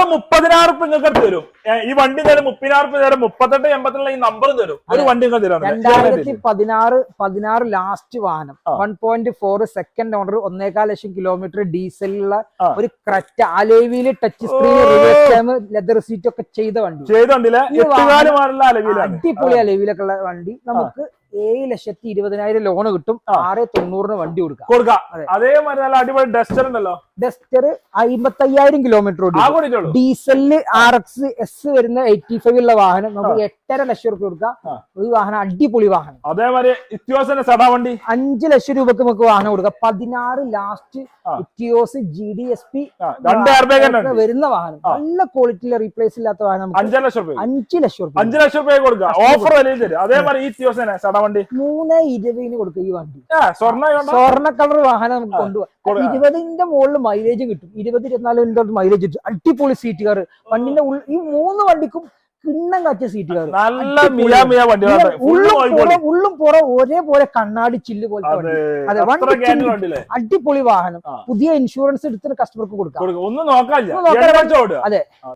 വെറും മുപ്പതിനായിരം ഉപ്പ് നിങ്ങൾക്ക് അടുത്ത് തരും. ഈ വണ്ടി തരും മുപ്പതിനായിരം ഉപ്പ് തരും മുപ്പത്തെട്ട് എൺപത്തിനുള്ള ഈ നമ്പർ തരും. ഒരു വണ്ടി നിങ്ങൾ തരും രണ്ടായിരത്തി പതിനാറ് പതിനാറ് ലാസ്റ്റ് വാഹനം. One point four second owner ഒന്നേകാൽ ലക്ഷം കിലോമീറ്റർ ഡീസലുള്ള. ഒരു ക്രറ്റ അലേവിയിൽ ടച്ച് സ്ക്രീൻ ലെതർ സീറ്റ് ഒക്കെ ചെയ്ത വണ്ടി. ചെയ്ത അലവിലാണ് അടിപൊളി അലേവിലൊക്കെ ഉള്ള വണ്ടി. നമുക്ക് ഏഴ് ലക്ഷത്തി ഇരുപതിനായിരം ലോണ് കിട്ടും. ആറ് തൊണ്ണൂറിന് വണ്ടി കൊടുക്കാം. കൊടുക്കാം. അതെ. അതേമാതിരി നല്ല അടിപൊളി ഡസ്റ്റർ ഉണ്ടല്ലോ. ഡസ്റ്റർ അമ്പത്തയ്യായിരം കിലോമീറ്റർ ഡീസലിന് ഓടി ഡീസലിൽ ആർ എക്സ് എസ് വരുന്ന എയ്റ്റി ഫൈവ് ഉള്ള വാഹനം. നമുക്ക് എട്ടര ലക്ഷം റുപ്യ കൊടുക്കാം. ഒരു വാഹനം അടിപൊളി വാഹനം. അതേമാതിരി വണ്ടി? അഞ്ച് ലക്ഷം രൂപക്ക് നമുക്ക് വാഹനം കൊടുക്കാം. പതിനാറ് last. Etios G D S P വരുന്ന വാഹനം. നല്ല ക്വാളിറ്റിയിൽ റീപ്ലേസ് ഇല്ലാത്ത വാഹനം അഞ്ചര ലക്ഷം രൂപ അഞ്ച് ലക്ഷം രൂപ അഞ്ചു ലക്ഷം രൂപ കൊടുക്കാം. ഓഫർ അതേമാതിരി വണ്ടി. മൂന്ന് ഇരുപതിന് കൊടുക്കുക ഈ വണ്ടി. സ്വർണ സ്വർണ കളർ വാഹനം നമുക്ക് കൊണ്ടുപോകാം. ഇരുപതിന്റെ മുകളിൽ മൈലേജ് കിട്ടും. ഇരുപത് ഇരുപത്തിനാല് മിനിറ്റ് മൈലേജ് കിട്ടും. അടിപൊളി സീറ്റ് കാർ വണ്ടിന്റെ ഉള്ളിൽ ഈ മൂന്ന് വണ്ടിക്കും കിണ്ണം കാച്ച സീറ്റ് കാർ നല്ല ഉള്ളും ഉള്ളും പുറം ഒരേപോലെ കണ്ണാടി ചില്ല് പോലത്തെ അതെ. വണ്ടി. അടിപൊളി വാഹനം. പുതിയ ഇൻഷുറൻസ് എടുത്തിട്ട് കസ്റ്റമർക്ക് കൊടുക്കാം. ഒന്നും അതെ.